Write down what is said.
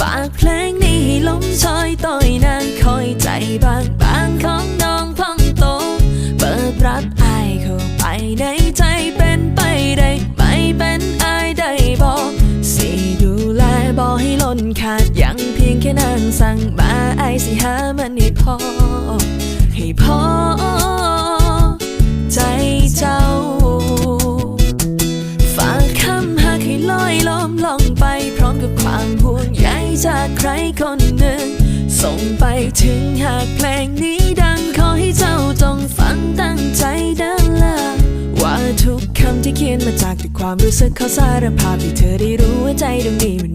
ฝากเพลงนี้ให้ลมชอยต่อยนางคอยใจบางบางของน้องพองโต เปิดรับอายเข้าไปในใจเป็นไปได้ไม่เป็นอายได้บอกสิดูแลบอกให้ล้นขาดยังเพียงแค่นางสั่งมาไอายสิหามันให้พอ จากใครคนหนึ่ง ส่งไปถึงหากเพลงนี้ดัง ขอให้เจ้าจงฟังตั้งใจดังละว่าทุกคำที่เขียนมาจากแต่ความรู้สึกเขาสารภาพให้เธอได้รู้ว่าใจดวงนี้มัน